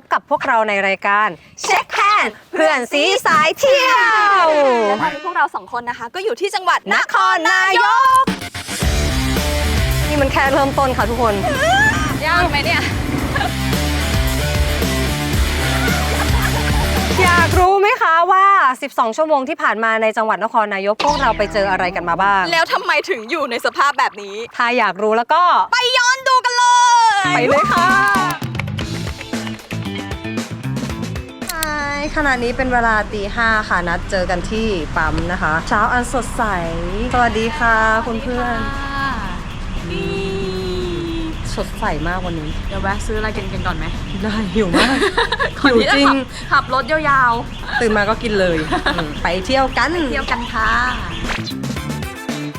บกับพวกเราในรายการเช็คแฮนด์เพื่อนสีสายเที่ยว และตอนนี้พวกเราสองคนนะคะ ก็อยู่ที่จังหวัดนครนายก นี่มันแค่เริ่มต้นค่ะทุกคน ยากไหมเนี่ย อยากรู้ไหมคะว่า 12 ชั่วโมงที่ผ่านมาในจังหวัดนครนายกพวกเราไปเจออะไรกันมาบ้าง แล้วทำไมถึงอยู่ในสภาพแบบนี้ ถ้าอยากรู้แล้วก็ไปย้อนดูกันเลย ไปเลยค่ะ ขณะนี้เป็นเวลาตีห้าค่ะ นัดเจอกันที่ปั๊มนะคะ เช้าอันสดใส สวัสดีค่ะ คุณเพื่อนสดใสมากวันนี้ เดี๋ยวแวะซื้ออะไรกินกันก่อนไหม ได้หิวมากก่อนหิวที่จะจริงขับขับรถยาวตื่นมาก็กินเลยอืมไปเที่ยวกันๆเที่ยวกันค่ะ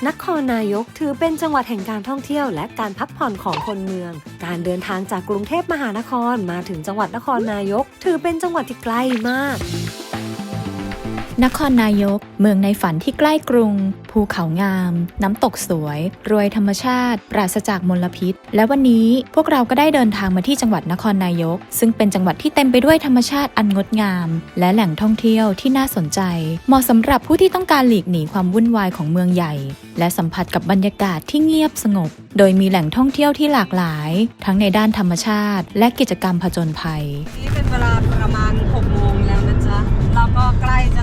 นครนายกถือเป็นจังหวัดแห่งการท่องเที่ยว และการพักผ่อนของคนเมือง การเดินทางจากกรุงเทพมหานครมาถึงจังหวัดนครนายก ถือเป็นจังหวัดที่ไกลมาก นครนายก เมืองในฝันที่ใกล้กรุง ภูเขางาม น้ำตกสวย รวยธรรมชาติ ปราศจากมลพิษ และวันนี้พวกเราก็ได้เดินทางมาที่จังหวัดนครนายก ซึ่งเป็นจังหวัดที่เต็มไปด้วยธรรมชาติอันงดงาม และแหล่งท่องเที่ยวที่น่าสนใจ เหมาะสำหรับผู้ที่ต้องการหลีกหนีความวุ่นวายของเมืองใหญ่ และสัมผัสกับบรรยากาศที่เงียบสงบ โดยมีแหล่งท่องเที่ยวที่หลากหลาย ทั้งในด้านธรรมชาติ และกิจกรรมผจญภัยนี่เป็นเวลาประมาณ6โมงแล้วนะจ๊ะเราก็ใกล้จะ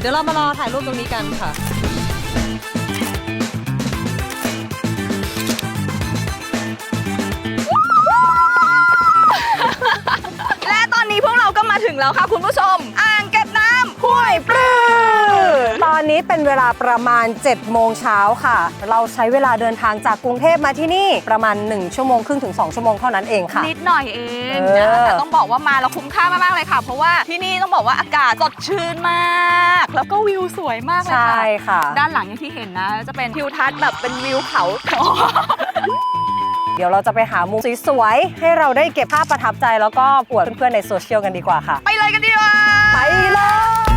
เดี๋ยวเรามารอถ่ายรูปตรงนี้กันค่ะ และตอนนี้พวกเราก็มาถึงแล้วค่ะคุณผู้ชม อ่างเก็บน้ นนี้เป็นเวลาประมาณ 7 โมงเช้าค่ะ เราใช้เวลาเดินทางจากกรุงเทพมาที่นี่ประมาณ 1 ชั่วโมงครึ่งถึง 2 ชั่วโมงเท่านั้นเองค่ะ นิดหน่อยเองเออ นะแต่ต้องบอกว่ามาแล้วคุ้มค่ามากๆเลยค่ะ เพราะว่าที่นี่ต้องบอกว่าอากาศสดชื่นมาก แล้วก็วิวสวยมากเลยใช่ค่ะ ค่ะ ด้านหลังอย่างที่เห็นนะ จะเป็นทิวทัศน์แบบเป็นวิวเขา เดี๋ยวเราจะไปหามุมสวยๆ ให้เราได้เก็บภาพประทับใจแล้วก็ปวดเพื่อนๆในโซเชียลกันดีกว่าค่ะ ไปเลยกันดีกว่า ไปเลย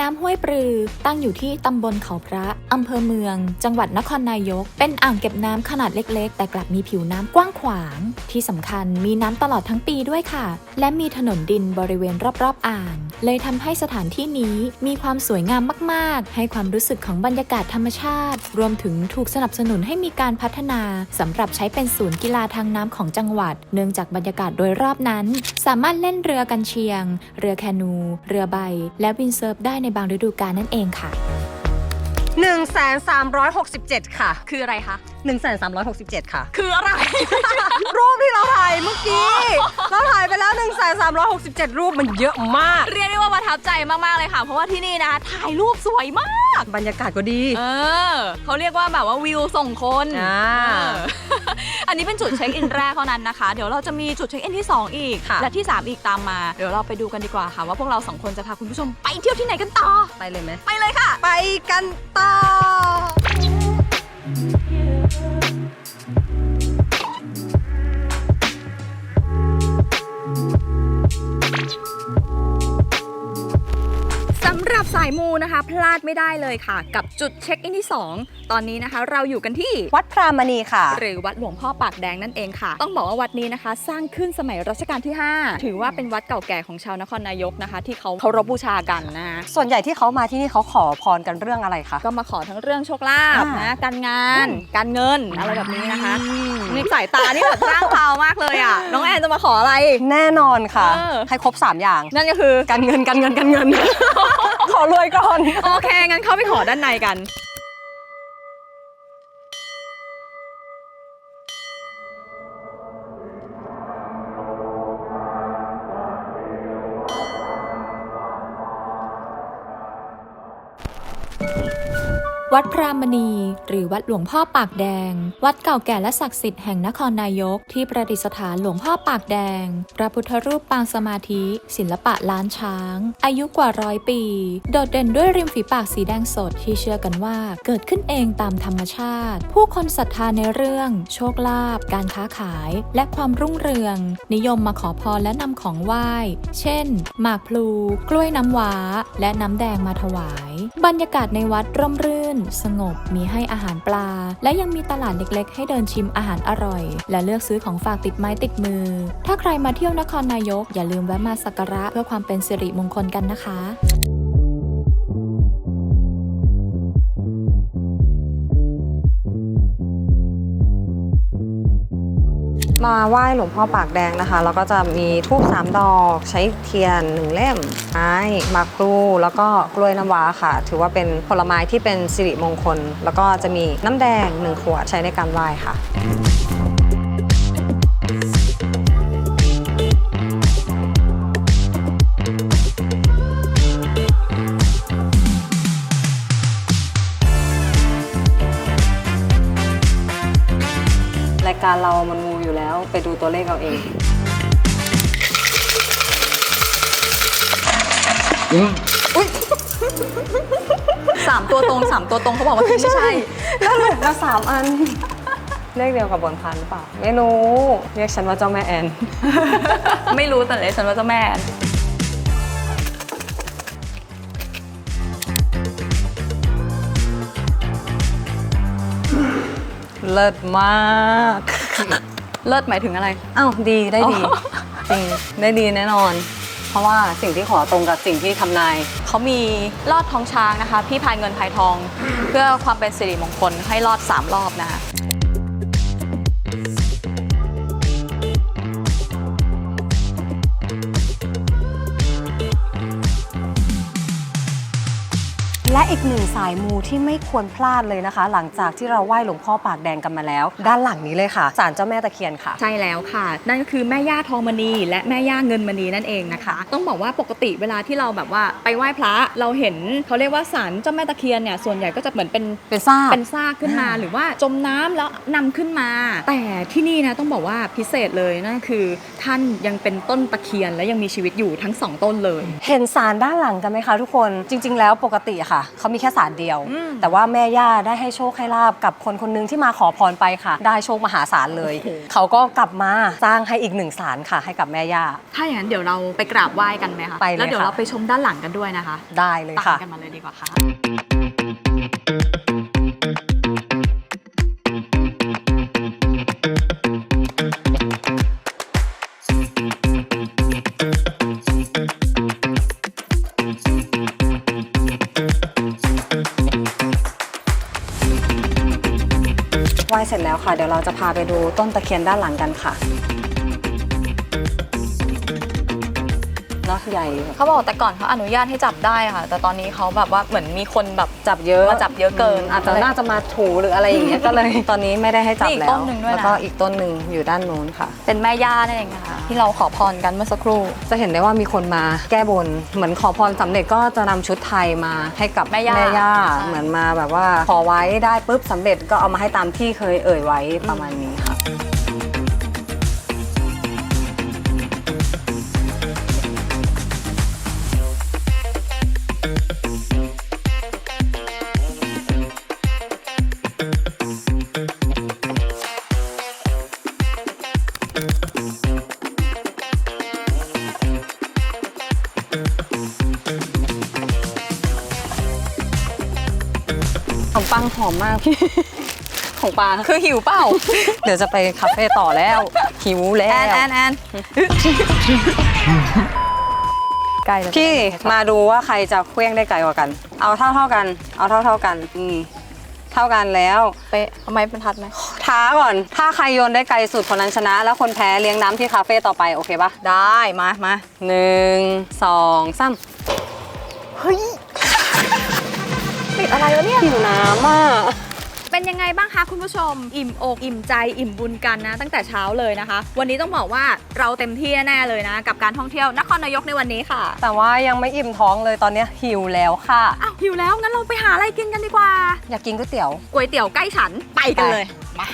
น้ำห้วยปรือ ตั้งอยู่ที่ตำบลเขาพระอำเภอเมือง จังหวัดนครนายก เป็นอ่างเก็บน้ำขนาดเล็ก ๆ แต่กลับมีผิวน้ำกว้างขวาง ที่สำคัญมีน้ำตลอดทั้งปีด้วยค่ะ และมีถนนดินบริเวณรอบๆอ่าง เลยทำให้สถานที่นี้มีความสวยงามมากๆ ให้ความรู้สึกของบรรยากาศธรรมชาติ รวมถึงถูกสนับสนุนให้มีการพัฒนาสำหรับใช้เป็นศูนย์กีฬาทางน้ำของจังหวัด เนื่องจากบรรยากาศโดยรอบนั้น สามารถเล่นเรือกันเชียง เรือแคนู เรือใบ และวินเซิร์ฟได้ในบางฤดูกาลนั่นเองค่ะ 1,367 ค่ะ คืออะไรคะ 1,367 ค่ะ คืออะไร รูปที่เราถ่ายเมื่อกี้ เราถ่ายไปแล้ว 1,367 รูปมันเยอะมาก เรียกได้ว่าประทับใจมาก ๆ เลยค่ะ เพราะว่าที่นี่นะคะถ่ายรูปสวยมาก บรรยากาศก็ดี เออเขาเรียกว่าแบบว่าวิวส่งคนอ่าเอออันนี้เป็นจุดเช็คอินแรกเท่านั้นนะคะ เดี๋ยวเราจะมีจุดเช็คอินที่ 2 อีกค่ะและที่ 3 อีกตามมา เดี๋ยวเราไปดูกันดีกว่าค่ะ ว่าพวกเราสองคนจะพาคุณผู้ชมไปเที่ยวที่ไหนกันต่อ ไปเลยไหมไปเลยค่ะ ไปกันต่อ สำหรับสายมูนะคะพลาดไม่ได้เลยค่ะ กับจุดเช็คอินที่ 2 ตอนนี้นะคะ เราอยู่กันที่วัดพรามณีค่ะ หรือวัดหลวงพ่อปากแดงนั่นเองค่ะ ต้องบอกว่าวัดนี้นะคะ สร้างขึ้นสมัยรัชกาลที่ 5 ถือว่าเป็นวัดเก่าแก่ของชาวนครนายกนะคะ ที่เขาเคารพบูชากันนะ ส่วนใหญ่ที่เขามาที่นี่เขาขอพรกันเรื่องอะไรคะก็มาขอทั้งเรื่องโชคลาภอ่านนะการงาน การเงินอะไรแบบนี้นะคะอืมนี่สายตานี่แบบร่างเทามากเลยอะน้องแอนจะมาขออะไรแน่นอนค่ะเออให้ครบ 3 อย่าง นั่นก็คือการเงินการเงินการเงินขขอรวยก่อน โอเค งั้นเข้าไปขอด้านในกัน วัดพรามณีหรือวัดหลวงพ่อปากแดง วัดเก่าแก่และศักดิ์สิทธิ์แห่งนครนายก ที่ประดิษฐานหลวงพ่อปากแดง พระพุทธรูปปางสมาธิ ศิลปะล้านช้าง อายุกว่าร้อยปี โดดเด่นด้วยริมฝีปากสีแดงสดที่เชื่อกันว่าเกิดขึ้นเองตามธรรมชาติ ผู้คนศรัทธาในเรื่อง โชคลาภการค้าขาย และความรุ่งเรือง นิยมมาขอพรและนำของไหว้ เช่น หมากพลู กล้วยน้ำว้า และน้ำแดงมาถวาย บรรยากาศในวัดร่มรื่น สงบมีให้อาหารปลา และยังมีตลาดเล็กๆ ให้เดินชิมอาหารอร่อย และเลือกซื้อของฝากติดไม้ติดมือ ถ้าใครมาเที่ยวนครนายก อย่าลืมแวะมาสักการะเพื่อความเป็นสิริมงคลกันนะคะ มาไหว้หลวงพ่อปากแดงนะคะแล้วก็จะมีทูบสามดอก ใช้เทียนหนึ่งเล่มไม้มากพลูแล้วก็กล้วยน้ำว้าค่ะ ถือว่าเป็นผลไม้ที่เป็นสิริมงคล แล้วก็จะมีน้ำแดงหนึ่งขวดใช้ในการไหว้ค่ะ รายการเรามันมูอยู่แล้ว ไปดูตัวเลขเอาเองสามตัวตรงสามตัวตรงเขาบอกว่าไม่ใช่ แล้วหลุดมาสามอัน เลขเดียวกับบนพันหรือเปล่า ไม่รู้ เรียกฉันว่าเจ้าแม่แอน ไม่รู้แต่เลยฉันว่าเจ้าแม่ เลิศมาก เลิศหมายถึงอะไร อ้าวดีได้ดีอ๋อจริงได้ดีแน่นอน เพราะว่าสิ่งที่ขอตรงกับสิ่งที่ทำนาย เขามีลอดท้องช้างนะคะ พี่พายเงินพายทอง เพื่อความเป็นสิริมงคลให้ลอด 3 รอบนะคะ อีกหนึ่งสายมูที่ไม่ควรพลาดเลยนะคะ หลังจากที่เราไหว้หลวงพ่อปากแดงกันมาแล้ว ด้านหลังนี้เลยค่ะศาลเจ้าแม่ตะเคียนค่ะ ใช่แล้วค่ะ นั่นก็คือแม่ย่าทองมณี และแม่ย่าเงินมณีนั่นเองนะคะ ต้องบอกว่าปกติเวลาที่เราแบบว่าไปไหว้พระเราเห็นเขาเรียกว่าศาลเจ้าแม่ตะเคียนเนี่ยส่วนใหญ่ก็จะเหมือนเป็นเป็นซากเป็นซากขึ้นมาอ่าหรือว่าจมน้ำแล้วนำขึ้นมา แต่ที่นี่นะต้องบอกว่าพิเศษเลยนั่นคือ ท่านยังเป็นต้นตะเคียนและยังมีชีวิตอยู่ทั้งสองต้นเลย เห็นสารด้านหลังกันไหมคะทุกคนจริง ๆ แล้วปกติอะค่ะเขามีแค่สารเดียวอืมแต่ว่าแม่ย่าได้ให้โชคให้ลาบกับคนคนหนึงที่มาขอพรไปค่ะ ได้โชคมหาศาลเลย เขาก็กลับมาสร้างให้อีกหนึ่งสารค่ะ ให้กับแม่ย่า ถ้าอย่างนั้นเดี๋ยวเราไปกราบไหว้กันไหมคะไปเลยแล้วเดี๋ยวค่ะ เราไปชมด้านหลังกันด้วยนะคะได้เลยตามค่ะ กันมาเลยดีกว่าค่ะ แล้วค่ะ เดี๋ยวเราจะพาไปดูต้นตะเคียนด้านหลังกันค่ะ เนาะใหญ่แบบเขาบอกแต่ก่อนเขาอนุญาตให้จับได้ค่ะ แต่ตอนนี้เขาแบบว่าเหมือนมีคนแบบจับเยอะมาจับเยอะเกิน อาจจะน่าจะมาถูหรืออะไรอย่างเงี้ยก็เลยตอนนี้ไม่ได้ให้จับนี่อีกแล้วต้นหนึ่งด้วยนะแล้วก็อีกต้นหนึ่งอยู่ด้านนู้นค่ะ เป็นแม่ย่านั่นเองนะคะที่เราขอพรกันเมื่อสักครู่ จะเห็นได้ว่ามีคนมาแก้บน เหมือนขอพรสำเร็จก็จะนำชุดไทยมาให้กับแม่ย่าใช่เหมือนมาแบบว่าขอไว้ได้ปุ๊บสำเร็จก็เอามาให้ตามที่เคยเอ่ยไว้ประมาณนี้ค่ะ ปังหอมมากของปลาคือหิวเปล่า เดี๋ยวจะไปคาเฟ่ต่อแล้ว หิวแล้แอวนแอนแอนใกล้แล้วพี่มาดูว่าใครจะเคลี้ยงได้ไกลกว่ากัน เอาเท่าเท่าๆกัน เอาเท่าเท่าๆกันนี่เท่ากันแล้ว เป๊ะเอาไม้บรรทัดไหมท้าก่อน ถ้าใครโยนได้ไกลสุดคนนั้นชนะ แล้วคนแพ้เลี้ยงน้ำที่คาเฟ่ต่อไปโอเคปะได้มามาหนึ่งสองสาม ติดอะไรแล้วเนี่ยหิวน้ำอะเมเป็นยังไงบ้างคะคุณผู้ชม อิ่มอกอิ่มใจอิ่มบุญกันนะ ตั้งแต่เช้าเลยนะคะ วันนี้ต้องบอกว่าเราเต็มที่แน่ๆเลยนะ กับการท่องเที่ยวนครนายกในวันนี้ค่ะ แต่ว่ายังไม่อิ่มท้องเลยตอนนี้หิวแล้วค่ะอ้าวหิวแล้วงั้นเราไปหาอะไรกินกันดีกว่า อยากกินก๋วยเตี๋ยวก๋วยเตี๋ยวใกล้ฉันไปกันเลยมา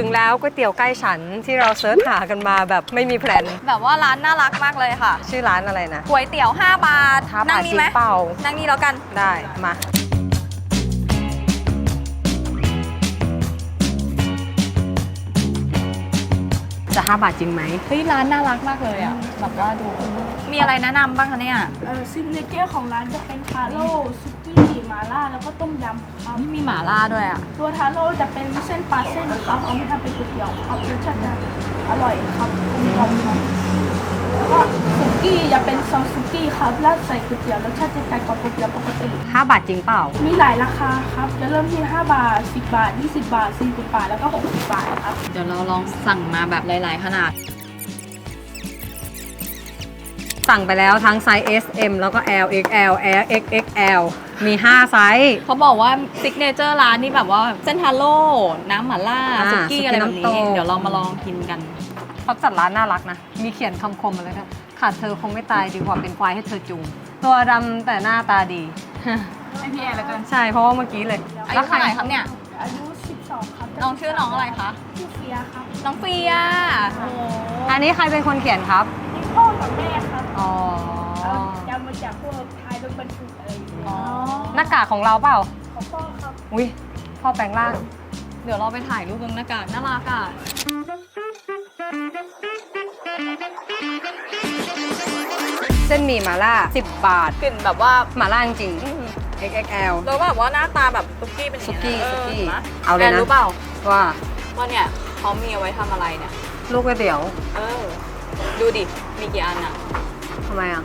ถึงแล้วก๋วยเตี๋ยวใกล้ฉันที่เราเซิร์ชหากันมาแบบไม่มีแพลน แบบว่าร้านน่ารักมากเลยค่ะชื่อร้านอะไรนะก๋วยเตี๋ยว 5 บาท ท้านั่บางทนี่จริไหมงเปล่านั่งนี่แล้วกัน ได้มาจะ5บาทจริงไหมเฮ้ยร้านน่ารักมากเลยอะแบบว่าดู มีอะไรแนะนำบ้างคะเนี่ย เอ่อซิกเนเจอร์ของร้านจะเป็นทาโร่ซุกี้ หมาล่าแล้วก็ต้มยำครับนี่มีหม่าล่าด้วยอะ ตัวทาโร่จะเป็นเส้นปลาเส้นครับเอามาทำเป็นก๋วยเตี๋ยวครับรสชาติจะอร่อยครับกลมกล่อมครับแล้วก็ซุกี้จะเป็นซอสซุกี้ครับแล้วใส่ก๋วยเตี๋ยวรสชาติจะแตกกว่าก๋วยเตี๋ยวปกติ 5 บาทจริงเปล่า มีหลายราคาครับ จะเริ่มที่ 5 บาท 10 บาท 20 บาท 40 บาท แล้วก็ 60 บาทครับ เดี๋ยวเราลองสั่งมาแบบหลาย ๆ ขนาด สั่งไปแล้วทั้งไซส์ S M แล้วก็ L XL L XXL มี 5 ไซส์ เขาบอกว่าซิกเนเจอร์ร้านนี่แบบว่าเส้นทาโร่น้ำหม่าล่าอ่าสุกี้สุกี้อะไรแบบน้ำตนี้ ก เดี๋ยวเรามาลองกินกัน เขาจัดร้านน่ารักนะ มีเขียนคำคมมาเลยครับขาดเธอคงไม่ตายดีกว่าเป็นควายให้เธอจูง ตัวดำแต่หน้าตาดี ให้พี่แอนแล้วกัน ใช่ เพราะว่าเมื่อกี้เลยอายุเท่าไหร่ครับเนี่ย อายุ 12 ครับน้องชื่อน้องอะไรคะ ชื่อเฟียครับน้องเฟียโอ้อันนี้ใครเป็นคนเขียนครับนี่พ่อกับแม่ครับอ๋อ เอาจำมาจากพวกท้ายรถบรรทุก อะไรอย่างเงี้ยอ๋อหน้ากากของเราเปล่าของพ่อครับอุ้ยพ่อแปลงร่างเดี๋ยวเราไปถ่ายรูปตรงหน้ากากน่ารักอะเส้นหมี่หม่าล่า 10 บาทกลิ่นแบบว่าหม่าล่าจริงๆ XXL แล้วแบบว่าหน้าตาแบบซุกี้เป็นอย่างซุกี้นี้ยซุกี้ห็นไหมเอาเลยนะ แนรู้เปล่าว่าว่าเนี่ยเขามีเอาไว้ทำอะไรเนี่ย ลูกก๋วยเตี๋ยวเออ ดูดิ มีกี่อันอะทำไมอะ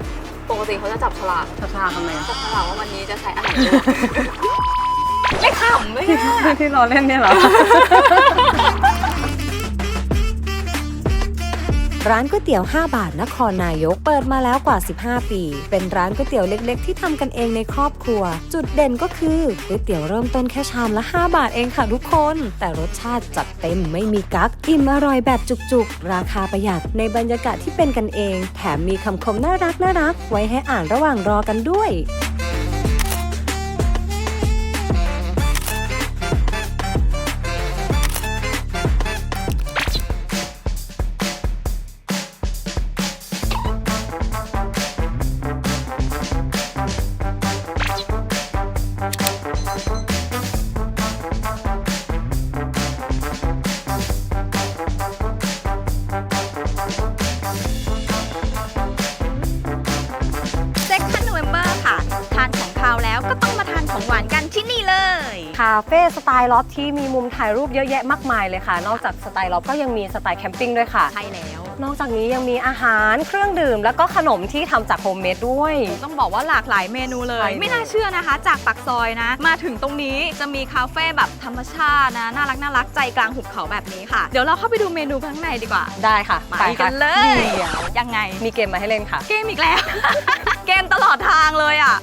ปกติเขาจะจับฉลากชาชาทำไมอะจับฉลากว่าวันนี้จะใช้อันไหนด้วยไม่ขำเลยอะ ที่เราเล่นเนี่ยเหรอ ร้านก๋วยเตี๋ยว 5 บาทนครนายกเปิดมาแล้วกว่า 15 ปี เป็นร้านก๋วยเตี๋ยวเล็กๆ ที่ทำกันเองในครอบครัว จุดเด่นก็คือก๋วยเตี๋ยวเริ่มต้นแค่ชามละ 5 บาทเองค่ะทุกคน แต่รสชาติจัดเต็มไม่มีกั๊กอิ่มอร่อยแบบจุกๆ ราคาประหยัดในบรรยากาศที่เป็นกันเอง แถมมีคำคมน่ารักน่ารักไว้ให้อ่านระหว่างรอกันด้วย ล์ล็อบที่มีมุมถ่ายรูปเยอะแยะมากมายเลยค่ะ นอกจากสไตล์ล็อบก็ยังมีสไตล์แคมปิ้งด้วยค่ะ ใช่แล้ว นอกจากนี้ยังมีอาหารเครื่องดื่ม แล้วก็ขนมที่ทำจากโฮมเมดด้วย ต้องบอกว่าหลากหลายเมนูเลยใช่เลย ไม่น่าเชื่อนะคะ จากปากซอยนะ มาถึงตรงนี้จะมีคาเฟ่แบบธรรมชาตินะ น่ารักน่ารักใจกลางหุบเขาแบบนี้ค่ะ เดี๋ยวเราเข้าไปดูเมนูข้างในดีกว่า ได้ค่ะไปกันเลยเดี๋ยวยังไง มีเกมมาให้เล่นค่ะ เกมอีกแล้ว เกมตลอดทางเลยอะ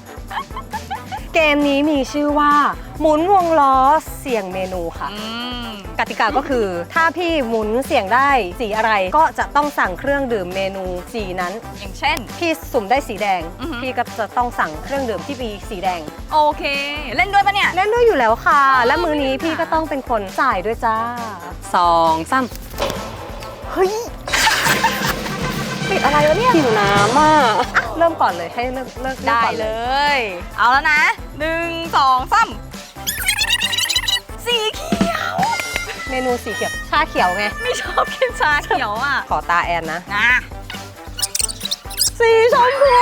เกมนี้มีชื่อว่า หมุนวงล้อเสี่ยงเมนูค่ะ อืมกติกาก็คือถ้าพี่หมุนเสี่ยงได้สีอะไรก็จะต้องสั่งเครื่องดื่มเมนูสีนั้น อย่างเช่น พี่สุ่มได้สีแดง อือหือพี่ก็จะต้องสั่งเครื่องดื่มที่มีสีแดง โอเค เล่นด้วยปะเนี่ย เล่นด้วยอยู่แล้วค่ะ และมือนี้พี่ก็ต้องเป็นคนจ่ายด้วยจ้าสองสามเฮ้ย ติดอะไรวะเนี่ยหิวน้ำอะอะเริ่มก่อนเลยให้เริ่มเริ่มริ่มได้ก่อนเลย เอาแล้วนะหนึ่งสองสามสีเขียว เมนูสีเขียวชาเขียวไง ไม่ชอบกินชาเขียวอะ ขอตาแอนนะนะสีชมพู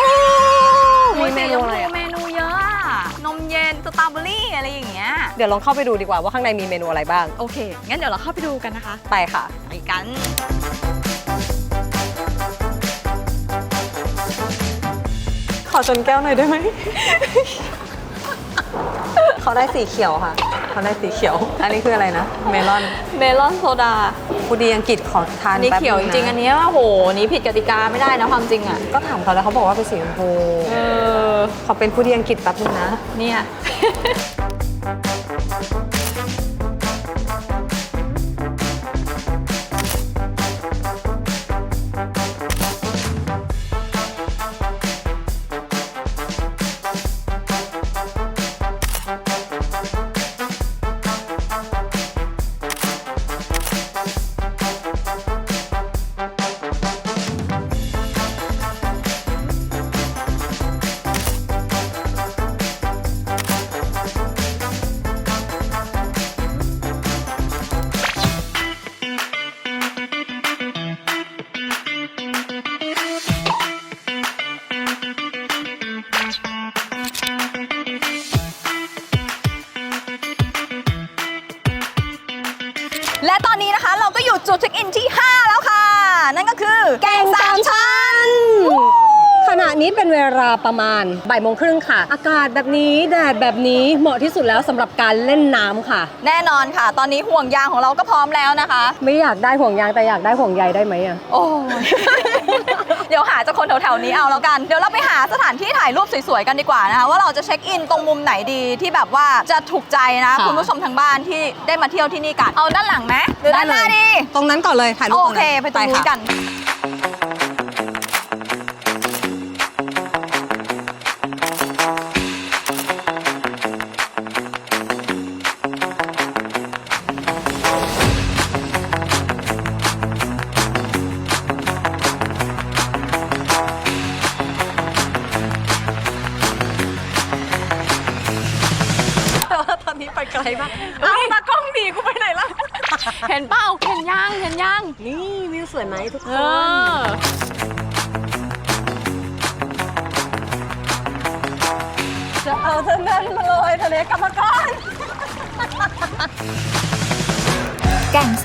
โอ้มียเมสีชนูมอะไรพูอะเมนูเยอะอะนมเย็นสตรอเบอรี่อะไรอย่างเงี้ย เดี๋ยวลองเข้าไปดูดีกว่าว่าข้างในมีเมนูอะไรบ้าง โอเค งั้นเดี๋ยวเราเข้าไปดูกันนะคะ ไปค่ะ ไปกัน อชนแก้วหน่อยได้ไหม เขาได้สีเขียวค่ะ เขาได้สีเขียว อันนี้คืออะไรนะ เมลอนเมลอนโซดาพูดีอังกฤษขอทานอันนี้แป๊บเขียวจนึะริงๆอันนี้ว่าโหนี้ผิดกติกาไม่ได้นะความจริงอะ ก็ถามเขาแล้วเขาบอกว่าเป็นสีชมพูเออ ขอเป็นพูดีอังกฤษแป๊บนึงนะ เนี่ย และตอนนี้นะคะเราก็อยู่จุดเช็คอินที่ 5 แล้วค่ะ นั่นก็คือ แกงสามชั้น นี้เป็นเวลาประมาณบ่ายโมงครึ่งค่ะ อากาศแบบนี้แดดแบบนี้เหมาะที่สุดแล้วสำหรับการเล่นน้ำค่ะ แน่นอนค่ะ ตอนนี้ห่วงยางของเราก็พร้อมแล้วนะคะ ไม่อยากได้ห่วงยางแต่อยากได้ห่วงใยได้ไหมอะโอ้ย เดี๋ยวหาจากคนแถวๆนี้เอาแล้วกัน เดี๋ยวเราไปหาสถานที่ถ่ายรูปสวยๆกันดีกว่านะคะ ว่าเราจะเช็คอินตรงมุมไหนดีที่แบบว่าจะถูกใจนะค่ะ คุณผู้ชมทางบ้านที่ได้มาเที่ยวที่นี่กัน เอาด้านหลังไหมหรือด้านหน้าดี ตรงนั้นก่อนเลยถ่ายรูปโอตรงเคนั้นไปตรงนู้นค่ะ กัน ทุกคน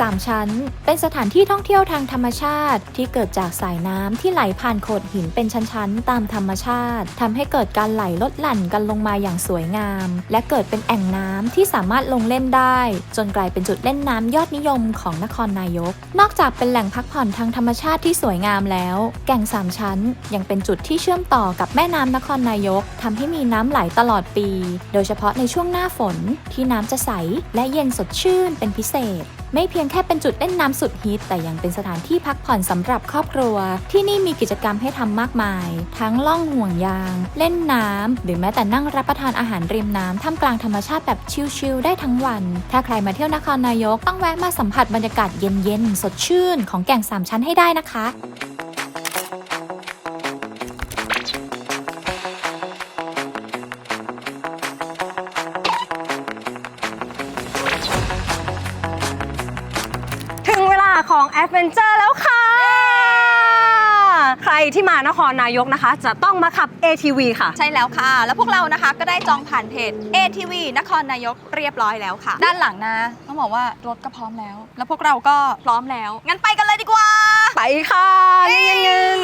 3 ชั้น เป็นสถานที่ท่องเที่ยวทางธรรมชาติ ที่เกิดจากสายน้ำที่ไหลผ่านโขดหินเป็นชั้นๆ ตามธรรมชาติทำให้เกิดการไหลลดหลั่นกันลงมาอย่างสวยงาม และเกิดเป็นแอ่งน้ำที่สามารถลงเล่นได้ จนกลายเป็นจุดเล่นน้ำยอดนิยมของนครนายก นอกจากเป็นแหล่งพักผ่อนทางธรรมชาติที่สวยงามแล้ว แก่ง 3 ชั้น ยังเป็นจุดที่เชื่อมต่อกับแม่น้ำนครนายกทำให้มีน้ำไหลตลอดปี โดยเฉพาะในช่วงหน้าฝนที่น้ำจะใสและเย็นสดชื่นเป็นพิเศษ ไม่เพียงแค่เป็นจุดเล่นน้ำสุดฮิต แต่ยังเป็นสถานที่พักผ่อนสำหรับครอบครัว ที่นี่มีกิจกรรมให้ทำมากมาย ทั้งล่องห่วงยาง เล่นน้ำหรือแม้แต่นั่งรับประทานอาหารริมน้ำท่ามกลางธรรมชาติแบบชิลๆได้ทั้งวัน ถ้าใครมาเที่ยวนครนายกต้องแวะมาสัมผัสบรรยากาศเย็นๆสดชื่น ของแก่งสามชั้นให้ได้นะคะ ของแอดเวนเจอร์แล้วค่ะ ใครที่มานครนายกนะคะ จะต้องมาขับ ATV ค่ะ ใช่แล้วค่ะ แล้วพวกเรานะคะก็ได้จองผ่านเพจ ATV นครนายกเรียบร้อยแล้วค่ะ ด้านหลังนะต้องบอกว่ารถก็พร้อมแล้ว แล้วพวกเราก็พร้อมแล้ว งั้นไปกันเลยดีกว่า ไปค่ะนี่เงิน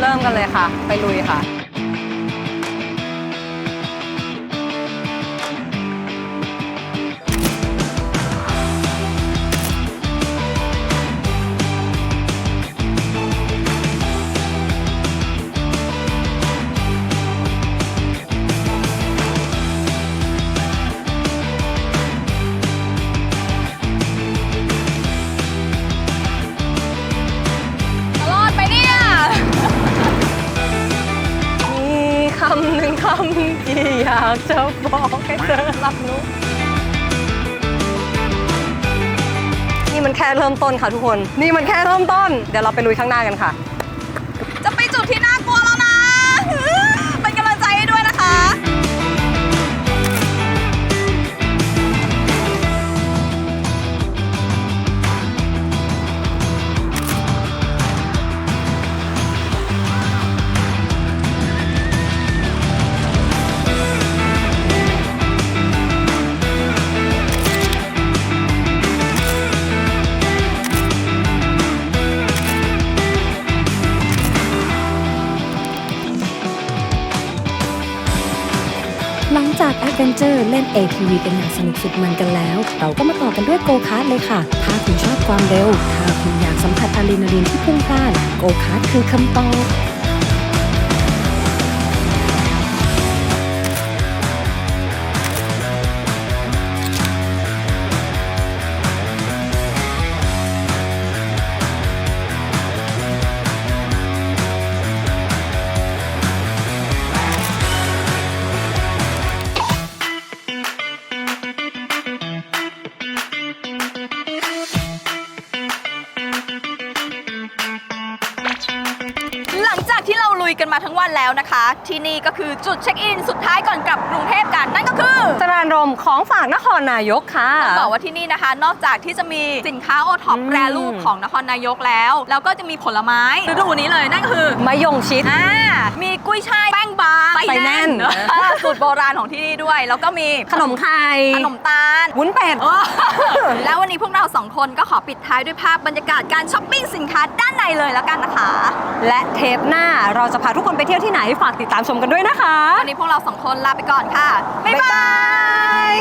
เริ่มกันเลยค่ะ ไปลุยค่ะ เริ่มต้นค่ะทุกคน นี่มันแค่เริ่มต้น เดี๋ยวเราไปลุยข้างหน้ากันค่ะจะ ATV กันอย่างสนุกสุดมันกันแล้ว เราก็มาต่อกันด้วยโกคาร์ทเลยค่ะ ถ้าคุณชอบความเร็ว ถ้าคุณอยากสัมผัสอะดรีนาลีนที่พุ่งพล่าน โกคาร์ทคือคำตอบ กันมาทั้งวันแล้วนะคะ ที่นี่ก็คือจุดเช็คอินสุดท้ายก่อนกลับกรุงเทพกันนั่นก็คือสรานรมของฝากนครนายกค่ะต้องบอกว่าที่นี่นะคะ นอกจากที่จะมีสินค้าโอท็อปอืมแปรรูปของนครนายกแล้ว แล้วก็จะมีผลไม้ฤดูนี้เลยนั่นก็คือมะยงชิดอ่ามีกุ้ยช่ายแป้งบางใส่แน่นเออสูตรโบราณของที่นี่ด้วย แล้วก็มีขนมไข่ขนมตาลวุ้นเป็ดเออแล้ววันนี้พวกเรา สองคนก็ขอปิดท้ายด้วยภาพบรรยากาศการช้อปปิ้งสินค้าด้านในเลยแล้วกันนะคะ และเทปหน้าเราจะพาทุกคนไปเที่ยวที่ไหนฝากติดตามชมกันด้วยนะคะวันนี้พวกเราสองคนลาไปก่อนค่ะ บ๊ายบาย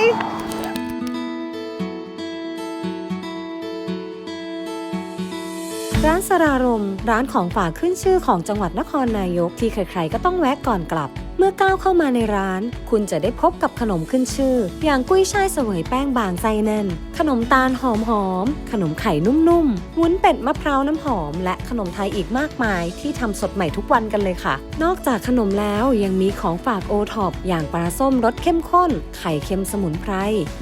ร้านสรารม ร้านของฝากขึ้นชื่อของจังหวัดนครนายกที่ใครๆก็ต้องแวะก่อนกลับ เมื่อก้าวเข้ามาในร้าน คุณจะได้พบกับขนมขึ้นชื่อ อย่างกุ้ยช่ายเสวยแป้งบางไส้แน่น ขนมตาลหอมๆขนมไข่นุ่มๆวุ้นเป็ดมะพร้าวน้ำหอม และขนมไทยอีกมากมาย ที่ทำสดใหม่ทุกวันกันเลยค่ะ นอกจากขนมแล้วยังมีของฝากโอท็อปอย่างปลาส้มรสเข้มข้น ไข่เค็มสมุนไพร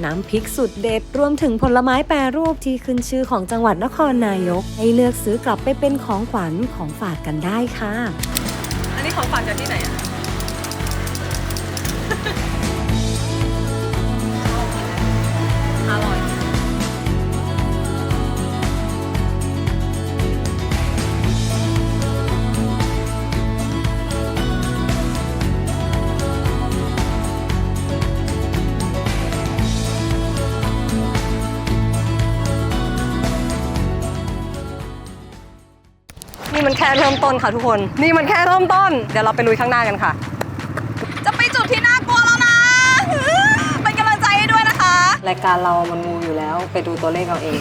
น้ำพริกสุดเด็ด รวมถึงผลไม้แปรรูปที่ขึ้นชื่อของจังหวัดนครนายก ให้เลือกซื้อกลับไปเป็นของขวัญของฝากกันได้ค่ะ อันนี้ของฝากจากที่ไหนอะ ค่เริ่มต้นค่ะทุกคน นี่มันแค่เริ่มต้น เดี๋ยวเราไปลุยข้างหน้ากันค่ะ จะไปจุดที่น่ากลัวแล้วนะเป็นกำลังใจให้ด้วยนะคะ รายการเรามันงูอยู่แล้ว ไปดูตัวเลขเอาเอง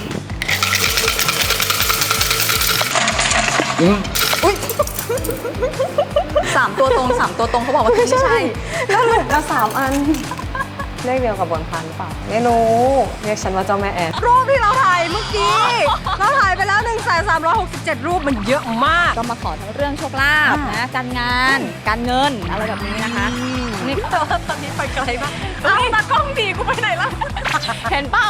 สามตัวตรงสามตัวตรงเขาบอกว่าไม่ใช่ แล้วหลุดมาสามอัน เลขเดียวกับบนพันหรือเปล่า ไม่รู้ เรียกฉันว่าเจ้าแม่แอน รูปที่เราถ่ายเมื่อกี้ เราถ่ายไปแล้ว1นึ่งแสนสามร้อยหกสิบเจ็ดรูปมันเยอะมาก ก็มาขอทั้งเรื่องโชคลาภนะการงาน การเงินอะไรแบบนี้นะคะนี่ก็ตอนนี้ไปไกลมากเอ้าตากล้องดีกูไปไหนล่ะ เห็นเป้า